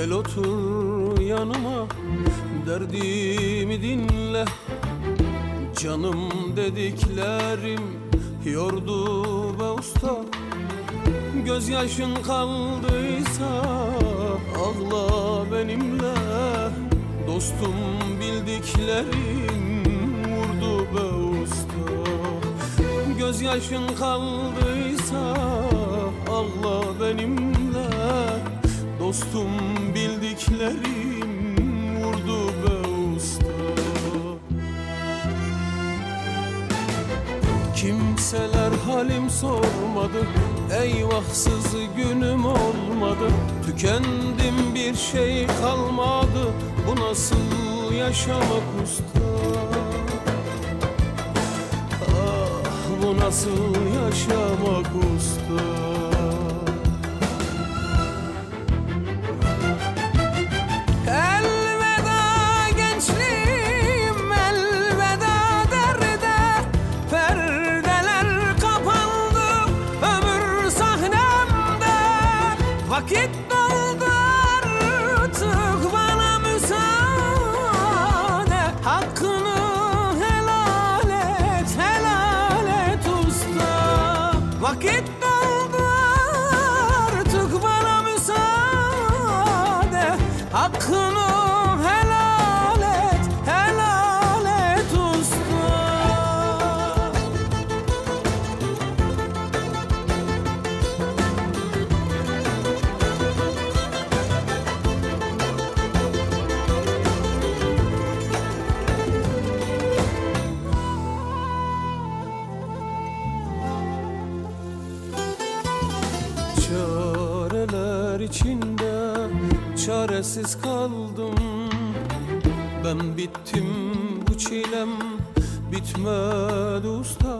Gel otur yanıma derdimi dinle. Canım dediklerim yordu be usta. Gözyaşın kaldıysa ağla benimle. Dostum bildiklerim vurdu be usta. Gözyaşın kaldıysa ağla benimle Dostum bildiklerim vurdu be usta. Kimseler halim sormadı Eyvahsız günüm olmadı. Tükendim bir şey kalmadı Bu nasıl yaşamak usta? Ah bu nasıl yaşamak Hakkını helal et, helal et usta. Vakit doldu artık bana müsaade. Hakkını içinde çaresiz kaldım. Ben bittim bu çilem bitmedi usta.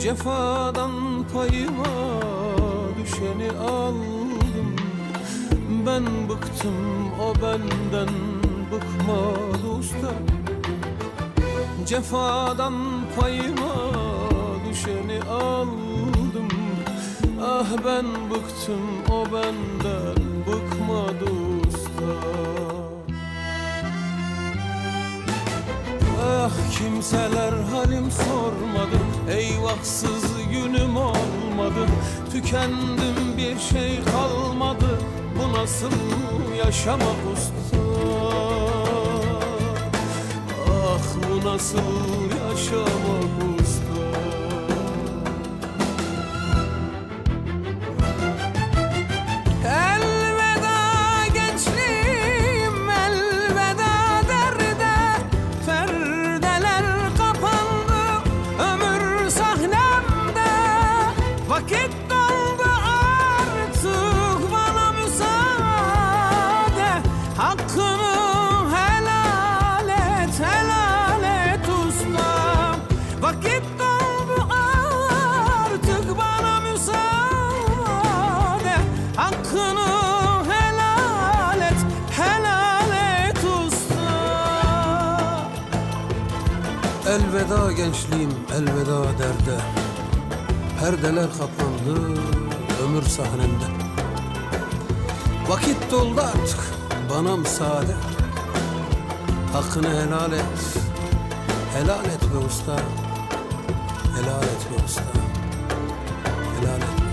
Cefadan payıma düşeni aldım. Ben bıktım o benden bıkmadı usta. Cefadan payıma ben bıktım o benden bıkmadı usta Ah kimseler halim sormadı Eyvahsız günüm olmadı. Tükendim bir şey kalmadı Bu nasıl yaşamak usta? Ah bu nasıl yaşamak Vakit doldu artık bana müsaade. Hakkını helal et, helal et usta Vakit doldu artık bana müsaade. Hakkını helal et, helal et usta Elveda gençliğim, elveda derde Perdeler kapandı ömür sahnemde. Vakit doldu artık bana müsaade Hakkını helal et, helal et be usta. Helal et be usta, helal et